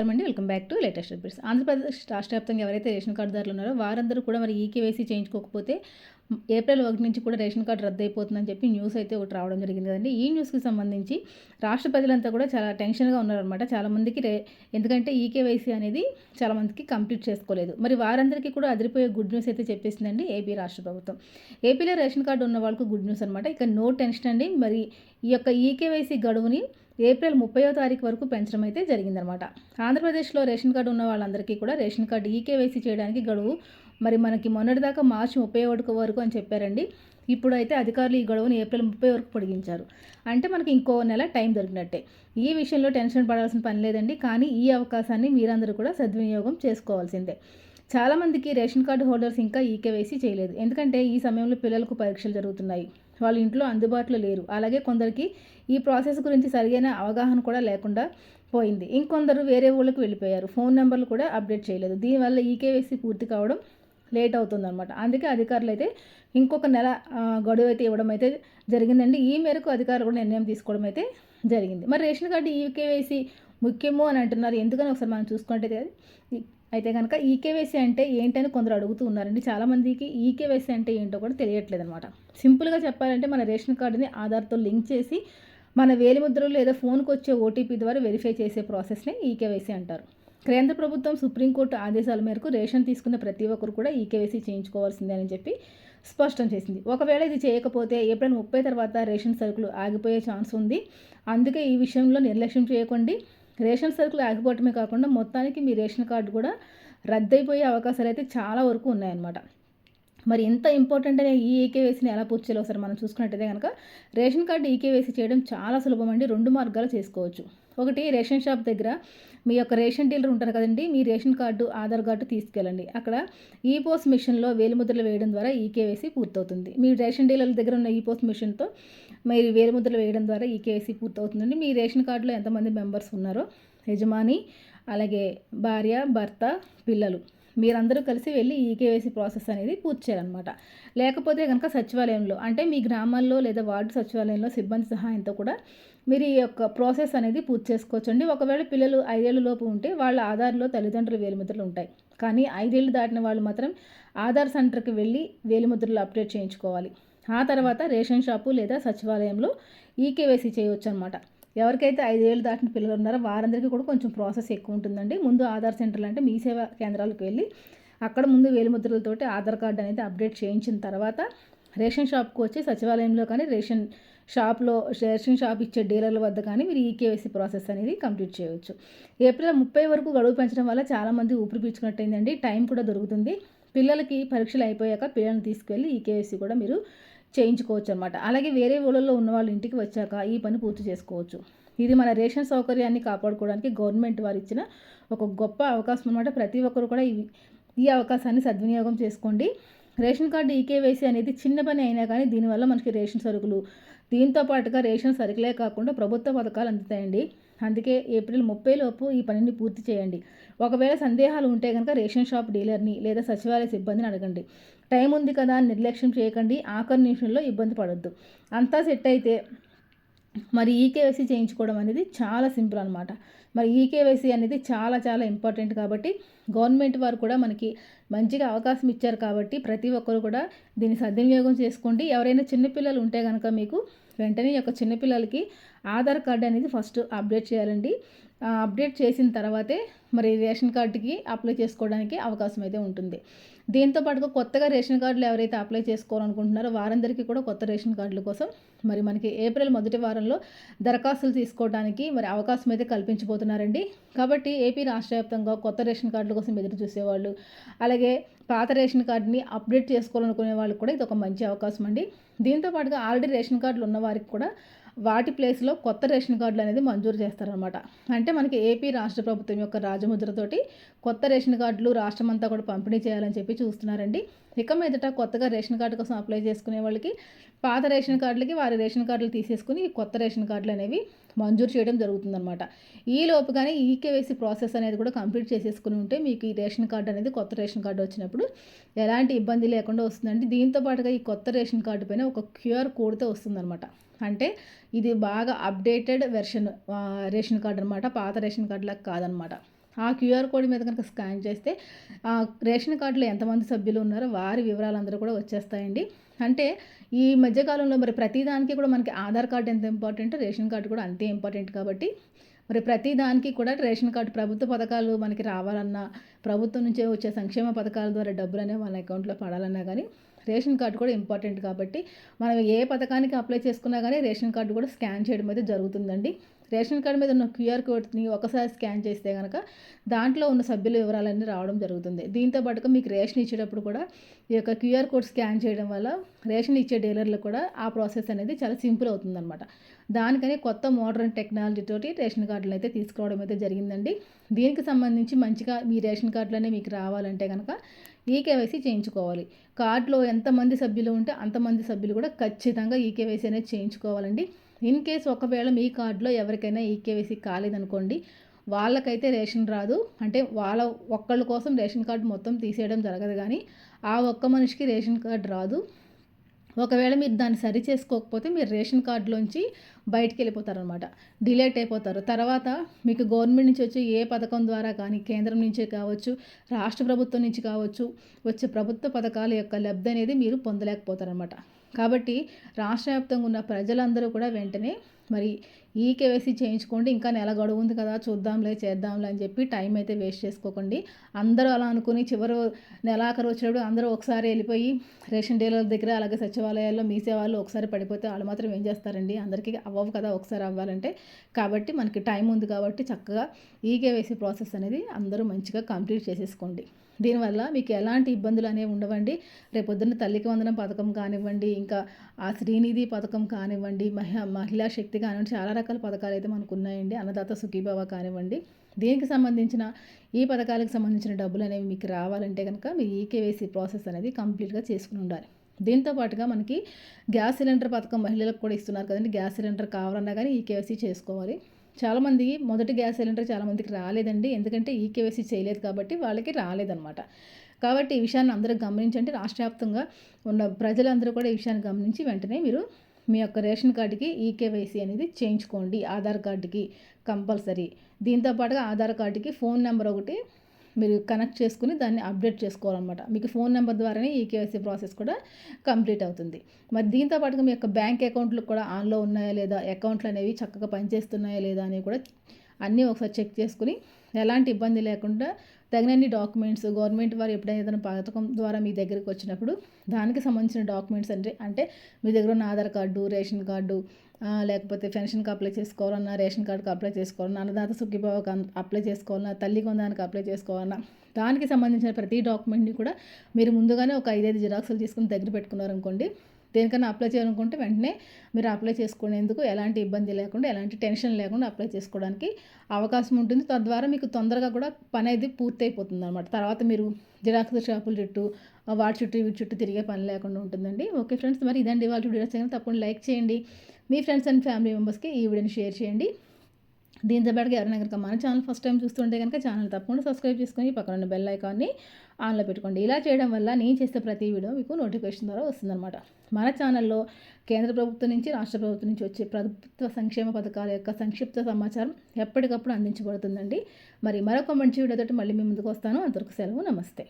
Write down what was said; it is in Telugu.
నమస్కారం అండి. Welcome back to latest updates. Andhra Pradesh రాష్ట్ర వ్యాప్తంగా ఎవరైతే రేషన్ కార్డుదారులు ఉన్నారో వారందరూ కూడా మరి ఈకేవైసీ చేయించుకోకపోతే ఏప్రిల్ ఒకటి నుంచి కూడా రేషన్ కార్డు రద్దు అయిపోతుందని చెప్పి న్యూస్ అయితే ఒకటి రావడం జరిగింది కదండి. ఈ న్యూస్కి సంబంధించి రాష్ట్ర ప్రజలంతా కూడా చాలా టెన్షన్గా ఉన్నారనమాట చాలామందికి రే ఎందుకంటే ఈకేవైసీ అనేది చాలామందికి కంప్లీట్ చేసుకోలేదు. మరి వారందరికీ కూడా అదిరిపోయే గుడ్ న్యూస్ అయితే చెప్పేసిందండి ఏపీ రాష్ట్ర ప్రభుత్వం. ఏపీలో రేషన్ కార్డు ఉన్న వాళ్ళకు గుడ్ న్యూస్ అనమాట ఇక నో టెన్షన్ అండి. మరి ఈ యొక్క ఈకేవైసీ గడువుని ఏప్రిల్ ముప్పయో తారీఖు వరకు పెంచడం అయితే జరిగిందనమాట ఆంధ్రప్రదేశ్లో రేషన్ కార్డు ఉన్న వాళ్ళందరికీ కూడా రేషన్ కార్డు ఈకేవైసీ చేయడానికి గడువు మరి మనకి మొన్నటిదాకా మార్చి ముప్పై ఒకటి వరకు అని చెప్పారండి. ఇప్పుడైతే అధికారులు ఈ గడువును ఏప్రిల్ ముప్పై వరకు పొడిగించారు. అంటే మనకి ఇంకో నెల టైం దొరికినట్టే. ఈ విషయంలో టెన్షన్ పడాల్సిన పని లేదండి. కానీ ఈ అవకాశాన్ని మీరందరూ కూడా సద్వినియోగం చేసుకోవాల్సిందే. చాలామందికి రేషన్ కార్డు హోల్డర్స్ ఇంకా ఈకేవైసీ చేయలేదు. ఎందుకంటే ఈ సమయంలో పిల్లలకు పరీక్షలు జరుగుతున్నాయి. వాళ్ళ ఇంట్లో అందుబాటులో లేరు. అలాగే కొందరికి ఈ ప్రాసెస్ గురించి సరైన అవగాహన కూడా లేకుండా పోయింది. ఇంకొందరు వేరే ఊళ్ళకి వెళ్ళిపోయారు. ఫోన్ నెంబర్లు కూడా అప్డేట్ చేయలేదు. దీనివల్ల ఈకేవైసీ పూర్తి కావడం లేట్ అవుతుందన్నమాట. అందుకే అధికారులు అయితే ఇంకొక నెల గడువు అయితే ఇవ్వడం అయితే జరిగిందండి. ఈ మేరకు అధికారులు కూడా నిర్ణయం తీసుకోవడం అయితే జరిగింది. మరి రేషన్ కార్డు ఈకేవైసీ ముఖ్యము అని అంటున్నారు. ఎందుకని ఒకసారి మనం చూసుకుంటే అయితే కనుక ఈకేవైసీ అంటే ఏంటని కొందరు అడుగుతూ ఉన్నారండి. చాలామందికి ఈకేవైసీ అంటే ఏంటో కూడా తెలియట్లేదు అనమాట సింపుల్గా చెప్పాలంటే మన రేషన్ కార్డుని ఆధార్తో లింక్ చేసి మన వేలిముద్రలు లేదా ఫోన్కి వచ్చే ఓటీపీ ద్వారా వెరిఫై చేసే ప్రాసెస్ని ఈకేవైసీ అంటారు. కేంద్ర ప్రభుత్వం సుప్రీంకోర్టు ఆదేశాల మేరకు రేషన్ తీసుకున్న ప్రతి ఒక్కరు కూడా ఈకేవైసీ చేయించుకోవాల్సిందే అని చెప్పి స్పష్టం చేసింది. ఒకవేళ ఇది చేయకపోతే ఏప్రిల్ ముప్పై తర్వాత రేషన్ సరుకులు ఆగిపోయే ఛాన్స్ ఉంది. అందుకే ఈ విషయంలో నిర్లక్ష్యం చేయకండి. రేషన్ సరుకులు ఆగిపోవటమే కాకుండా మొత్తానికి మీ రేషన్ కార్డు కూడా రద్దయిపోయే అవకాశాలు అయితే చాలా వరకు ఉన్నాయన్నమాట. మరి ఎంత ఇంపార్టెంట్ అనే ఈ ఈకేవేసీని ఎలా పూర్తి చేయాలో ఒకసారి మనం చూసుకున్నట్టయితే కనుక రేషన్ కార్డు ఈకేవేసీ చేయడం చాలా సులభం అండి. రెండు మార్గాలు చేసుకోవచ్చు. ఒకటి రేషన్ షాప్ దగ్గర మీ యొక్క రేషన్ డీలర్ ఉంటారు కదండి మీ రేషన్ కార్డు ఆధార్ కార్డు తీసుకెళ్ళండి. అక్కడ ఈ పోస్ట్ మిషన్లో వేలిముద్రలు వేయడం ద్వారా ఈకేవైసీ పూర్తవుతుంది. మీ రేషన్ డీలర్ దగ్గర ఉన్న ఈ పోస్ట్ మిషన్తో మీరు వేలిముద్రలు వేయడం ద్వారా ఈకేవైసీ పూర్తవుతుందండి. మీ రేషన్ కార్డులో ఎంతమంది మెంబర్స్ ఉన్నారో యజమాని అలాగే భార్య భర్త పిల్లలు. మీరందరూ కలిసి వెళ్ళి ఈకేవైసీ ప్రాసెస్ అనేది పూర్తి చేయాలన్నమాట. లేకపోతే కనుక సచివాలయంలో అంటే మీ గ్రామాల్లో లేదా వార్డు సచివాలయంలో సిబ్బంది సహాయంతో కూడా మీరు ఈ యొక్క ప్రాసెస్ అనేది పూర్తి చేసుకోవచ్చండి. ఒకవేళ పిల్లలు ఐదేళ్ళ లోపు ఉంటే వాళ్ళ ఆధార్లో తల్లిదండ్రుల వేలిముద్రలు ఉంటాయి. కానీ ఐదేళ్ళు దాటిన వాళ్ళు మాత్రం ఆధార్ సెంటర్కి వెళ్ళి వేలిముద్రలు అప్డేట్ చేయించుకోవాలి. ఆ తర్వాత రేషన్ షాపు లేదా సచివాలయంలో ఈకేవైసీ చేయవచ్చు అనమాట ఎవరికైతే ఐదేళ్ళు దాటిన పిల్లలు ఉన్నారో వారందరికీ కూడా కొంచెం ప్రాసెస్ ఎక్కువ ఉంటుందండి. ముందు ఆధార్ సెంటర్లు అంటే మీ సేవా కేంద్రాలకు వెళ్ళి అక్కడ ముందు వేలిముద్రలతోటి ఆధార్ కార్డు అనేది అప్డేట్ చేయించిన తర్వాత రేషన్ షాప్కి వచ్చి సచివాలయంలో కానీ రేషన్ షాప్లో రేషన్ షాప్ ఇచ్చే డీలర్ల వద్ద కానీ మీరు ఈకేవైసీ ప్రాసెస్ అనేది కంప్లీట్ చేయవచ్చు. ఏప్రిల్ ముప్పై వరకు గడువు పెంచడం వల్ల చాలామంది ఊపిరి పీల్చుకున్నట్టయిందండి. టైం కూడా దొరుకుతుంది. పిల్లలకి పరీక్షలు అయిపోయాక పిల్లల్ని తీసుకెళ్ళి ఈకేవైసీ కూడా మీరు చేయించుకోవచ్చు అనమాట అలాగే వేరే ఊళ్ళల్లో ఉన్న వాళ్ళ ఇంటికి వచ్చాక ఈ పని పూర్తి చేసుకోవచ్చు. ఇది మన రేషన్ సౌకర్యాన్ని కాపాడుకోవడానికి గవర్నమెంట్ వారు ఇచ్చిన ఒక గొప్ప అవకాశం అనమాట ప్రతి ఒక్కరు కూడా ఈ అవకాశాన్ని సద్వినియోగం చేసుకోండి. రేషన్ కార్డు ఈకేవైసీ అనేది చిన్న పని అయినా కానీ దీనివల్ల మనకి రేషన్ సరుకులు దీంతో పాటుగా రేషన్ సరుకులే కాకుండా ప్రభుత్వ పథకాలు అందుతాయండి. అందుకే ఏప్రిల్ ముప్పై లోపు ఈ పనిని పూర్తి చేయండి. ఒకవేళ సందేహాలు ఉంటే కనుక రేషన్ షాప్ డీలర్ని లేదా సచివాలయ సిబ్బందిని అడగండి. టైం ఉంది కదా అని నిర్లక్ష్యం చేయకండి. ఆఖరి నిమిషంలో ఇబ్బంది పడొద్దు. అంతా సెట్ అయితే మరి ఈకేవైసీ చేయించుకోవడం అనేది చాలా సింపుల్ అనమాట మరి ఈకేవైసీ అనేది చాలా చాలా ఇంపార్టెంట్ కాబట్టి గవర్నమెంట్ వారు కూడా మనకి మంచిగా అవకాశం ఇచ్చారు కాబట్టి ప్రతి ఒక్కరు కూడా దీన్ని సద్వినియోగం చేసుకోండి. ఎవరైనా చిన్నపిల్లలు ఉంటే కనుక మీకు వెంటనే యొక్క చిన్నపిల్లలకి ఆధార్ కార్డు అనేది ఫస్ట్ అప్డేట్ చేయాలండి. అప్డేట్ చేసిన తర్వాతే మరి రేషన్ కార్డుకి అప్లై చేసుకోవడానికి అవకాశం అయితే ఉంటుంది. దీంతో పాటుగా కొత్తగా రేషన్ కార్డులు ఎవరైతే అప్లై చేసుకోవాలనుకుంటున్నారో వారందరికీ కూడా కొత్త రేషన్ కార్డుల కోసం మరి మనకి ఏప్రిల్ మొదటి వారంలో దరఖాస్తులు తీసుకోవడానికి మరి అవకాశం అయితే కల్పించబోతున్నారండి. కాబట్టి ఏపీ రాష్ట్ర వ్యాప్తంగా కొత్త రేషన్ కార్డుల కోసం ఎదురు చూసేవాళ్ళు అలాగే పాత రేషన్ కార్డుని అప్డేట్ చేసుకోవాలనుకునే వాళ్ళకి కూడా ఇది ఒక మంచి అవకాశం అండి. దీంతో పాటుగా ఆల్రెడీ రేషన్ కార్డులు ఉన్న వారికి కూడా వాటి ప్లేస్లో కొత్త రేషన్ కార్డులు అనేది మంజూరు చేస్తారనమాట అంటే మనకి ఏపీ రాష్ట్ర ప్రభుత్వం యొక్క రాజముద్రతోటి కొత్త రేషన్ కార్డులు రాష్ట్రం అంతా కూడా పంపిణీ చేయాలని చెప్పి చూస్తున్నారండి. ఇక మీదట కొత్తగా రేషన్ కార్డు కోసం అప్లై చేసుకునే వాళ్ళకి పాత రేషన్ కార్డులకి వారి రేషన్ కార్డులు తీసేసుకుని కొత్త రేషన్ కార్డులు అనేవి మంజూరు చేయడం జరుగుతుందన్నమాట. ఈ లోపుగానే కేవైసీ ప్రాసెస్ అనేది కూడా కంప్లీట్ చేసేసుకుని ఉంటే మీకు ఈ రేషన్ కార్డు అనేది కొత్త రేషన్ కార్డు వచ్చినప్పుడు ఎలాంటి ఇబ్బంది లేకుండా వస్తుందండి దీంతో పాటుగా ఈ కొత్త రేషన్ కార్డు పైన ఒక క్యూఆర్ కోడ్తో వస్తుందన్నమాట. అంటే ఇది బాగా అప్డేటెడ్ వెర్షన్ రేషన్ కార్డు అనమాట పాత రేషన్ కార్డులకు కాదనమాట ఆ క్యూఆర్ కోడ్ మీద కనుక స్కాన్ చేస్తే ఆ రేషన్ కార్డులో ఎంతమంది సభ్యులు ఉన్నారో వారి వివరాలందరూ కూడా వచ్చేస్తాయండి. అంటే ఈ మధ్యకాలంలో మరి ప్రతిదానికి కూడా మనకి ఆధార్ కార్డు ఎంత ఇంపార్టెంట్ రేషన్ కార్డు కూడా అంతే ఇంపార్టెంట్ కాబట్టి మరి ప్రతి దానికి కూడా రేషన్ కార్డు ప్రభుత్వ పథకాలు మనకి రావాలన్నా ప్రభుత్వం నుంచే వచ్చే సంక్షేమ పథకాల ద్వారా డబ్బులు అనేవి మన అకౌంట్లో పడాలన్నా కానీ రేషన్ కార్డు కూడా ఇంపార్టెంట్ కాబట్టి మనం ఏ పథకానికి అప్లై చేసుకున్నా కానీ రేషన్ కార్డు కూడా స్కాన్ చేయడం అయితే జరుగుతుందండి. రేషన్ కార్డు మీద ఉన్న క్యూఆర్ కోడ్ని ఒకసారి స్కాన్ చేస్తే కనుక దాంట్లో ఉన్న సభ్యుల వివరాలన్నీ రావడం జరుగుతుంది. దీంతో పాటుగా మీకు రేషన్ ఇచ్చేటప్పుడు కూడా ఈ యొక్క క్యూఆర్ కోడ్ స్కాన్ చేయడం వల్ల రేషన్ ఇచ్చే డీలర్లు కూడా ఆ ప్రాసెస్ అనేది చాలా సింపుల్ అవుతుందన్నమాట. దానికని కొత్త మోడర్న్ టెక్నాలజీతోటి రేషన్ కార్డులు అయితే తీసుకోవడం అయితే జరిగిందండి. దీనికి సంబంధించి మంచిగా మీ రేషన్ కార్డులనే మీకు రావాలంటే కనుక ఈకేవైసీ చేయించుకోవాలి. కార్డులో ఎంతమంది సభ్యులు ఉంటే అంతమంది సభ్యులు కూడా ఖచ్చితంగా ఈకేవైసీ అనేది చేయించుకోవాలండి. ఇన్ కేస్ ఒకవేళ మీ కార్డులో ఎవరికైనా ఈకేవైసీ కాలేదనుకోండి వాళ్ళకైతే రేషన్ రాదు. అంటే వాళ్ళ ఒక్కళ్ళ కోసం రేషన్ కార్డు మొత్తం తీసేయడం జరగదు కానీ ఆ ఒక్క మనిషికి రేషన్ కార్డు రాదు. ఒకవేళ మీరు దాన్ని సరి చేసుకోకపోతే మీరు రేషన్ కార్డులోంచి బయటికి వెళ్ళిపోతారనమాట డిలేట్ అయిపోతారు. తర్వాత మీకు గవర్నమెంట్ నుంచి వచ్చే ఏ పథకం ద్వారా కానీ కేంద్రం నుంచే కావచ్చు రాష్ట్ర ప్రభుత్వం నుంచి కావచ్చు వచ్చే ప్రభుత్వ పథకాల యొక్క లబ్ధి అనేది మీరు పొందలేకపోతారనమాట. కాబట్టి రాష్ట్ర వ్యాప్తంగా ఉన్న ప్రజలందరూ కూడా వెంటనే మరి ఈ కేవైసీ చేయించుకోండి ఇంకా నెల గడువు ఉంది కదా చూద్దాంలే చేద్దాంలే అని చెప్పి టైం అయితే వేస్ట్ చేసుకోకండి. అందరూ అలా అనుకుని చివరి నెలాఖరు వచ్చినప్పుడు అందరూ ఒకసారి వెళ్ళిపోయి రేషన్ డీలర్ దగ్గర అలాగే సచివాలయాల్లో మీసే వాళ్ళు ఒకసారి పడిపోతే వాళ్ళు మాత్రం ఏం చేస్తారండి? అందరికీ అవ్వవు కదా ఒకసారి అవ్వాలంటే. కాబట్టి మనకి టైం ఉంది కాబట్టి చక్కగా ఈ కేవైసీ ప్రాసెస్ అనేది అందరూ మంచిగా కంప్లీట్ చేసేసుకోండి. దీనివల్ల మీకు ఎలాంటి ఇబ్బందులు అనేవి ఉండవండి. రేపొద్దున్న తల్లికి వందనం పథకం కానివ్వండి ఇంకా ఆ శ్రీనిధి పథకం కానివ్వండి మహిళా మహిళా శక్తి కానివ్వండి చాలా రకాల పథకాలు అయితే మనకు ఉన్నాయండి అన్నదాత సుఖీభావ కానివ్వండి. దీనికి సంబంధించిన ఈ పథకాలకు సంబంధించిన డబ్బులు అనేవి మీకు రావాలంటే కనుక మీరు ఈకేవైసీ ప్రాసెస్ అనేది కంప్లీట్గా చేసుకుని ఉండాలి. దీంతో పాటుగా మనకి గ్యాస్ సిలిండర్ పథకం మహిళలకు కూడా ఇస్తున్నారు కదండి. గ్యాస్ సిలిండర్ కావాలన్నా కానీ ఈకేవైసీ చేసుకోవాలి. చాలామంది మొదటి గ్యాస్ సిలిండర్ చాలామందికి రాలేదండి. ఎందుకంటే ఈకేవైసీ చేయలేదు కాబట్టి వాళ్ళకి రాలేదన్నమాట. కాబట్టి ఈ విషయాన్ని అందరూ గమనించండి. రాష్ట్ర వ్యాప్తంగా ఉన్న ప్రజలందరూ కూడా ఈ విషయాన్ని గమనించి వెంటనే మీరు మీ యొక్క రేషన్ కార్డుకి ఈకేవైసీ అనేది చేయించుకోండి. ఆధార్ కార్డుకి కంపల్సరీ. దీంతో పాటుగా ఆధార్ కార్డుకి ఫోన్ నెంబర్ ఒకటి మీరు కనెక్ట్ చేసుకుని దాన్ని అప్డేట్ చేసుకోవాలన్నమాట. మీకు ఫోన్ నెంబర్ ద్వారానే ఈ కేవైసీ ప్రాసెస్ కూడా కంప్లీట్ అవుతుంది. మరి దీంతో పాటుగా మీ యొక్క బ్యాంక్ అకౌంట్లు కూడా ఆన్లో ఉన్నాయా లేదా అకౌంట్లు అనేవి చక్కగా పనిచేస్తున్నాయా లేదా అని కూడా అన్నీ ఒకసారి చెక్ చేసుకుని ఎలాంటి ఇబ్బంది లేకుండా తగినన్ని డాక్యుమెంట్స్ గవర్నమెంట్ వారు ఎప్పుడైనా ఏదైనా పథకం ద్వారా మీ దగ్గరికి వచ్చినప్పుడు దానికి సంబంధించిన డాక్యుమెంట్స్ అంటే అంటే మీ దగ్గర ఉన్న ఆధార్ కార్డు రేషన్ కార్డు లేకపోతే పెన్షన్కి అప్లై చేసుకోవాలన్నా రేషన్ కార్డుకి అప్లై చేసుకోవాలన్నా అన్నదాత సుఖీభావకు అప్లై చేసుకోవాలన్నా తల్లి కొందానికి అప్లై చేసుకోవాలన్నా దానికి సంబంధించిన ప్రతి డాక్యుమెంట్ని కూడా మీరు ముందుగానే ఒక ఐదైదు జిరాక్సులు తీసుకుని దగ్గర పెట్టుకున్నారనుకోండి దేనికైనా అప్లై చేయాలనుకుంటే వెంటనే మీరు అప్లై చేసుకునేందుకు ఎలాంటి ఇబ్బంది లేకుండా ఎలాంటి టెన్షన్ లేకుండా అప్లై చేసుకోవడానికి అవకాశం ఉంటుంది. తద్వారా మీకు తొందరగా కూడా పని అయితే పూర్తి అయిపోతుంది అనమాట తర్వాత మీరు జిరాక్స్ షాపుల చుట్టూ వాటి చుట్టూ వీటి చుట్టూ తిరిగే పని లేకుండా ఉంటుందండి. ఓకే ఫ్రెండ్స్ మరి ఇదండి వాళ్ళ వీడియోస్ తప్పకుండా లైక్ చేయండి. మీ ఫ్రెండ్స్ అండ్ ఫ్యామిలీ మెంబర్స్కి ఈ వీడియోని షేర్ చేయండి. దీంతో పాటుగా ఎవరైనా కనుక మన ఛానల్ ఫస్ట్ టైం చూస్తుంటే కనుక ఛానల్ తప్పకుండా సబ్స్క్రైబ్ చేసుకొని పక్కన ఉన్న బెల్ ఐకాన్ని ఆన్లో పెట్టుకోండి. ఇలా చేయడం వల్ల నేను చేసే ప్రతి వీడియో మీకు నోటిఫికేషన్ ద్వారా వస్తుందన్నమాట. మన ఛానల్లో కేంద్ర ప్రభుత్వం నుంచి రాష్ట్ర ప్రభుత్వం నుంచి వచ్చే ప్రభుత్వ సంక్షేమ పథకాల యొక్క సంక్షిప్త సమాచారం ఎప్పటికప్పుడు అందించబడుతుందండి. మరి మరొక మంచి వీడియోతో మళ్ళీ మీ ముందుకు వస్తాను. అంతవరకు సెలవు నమస్తే.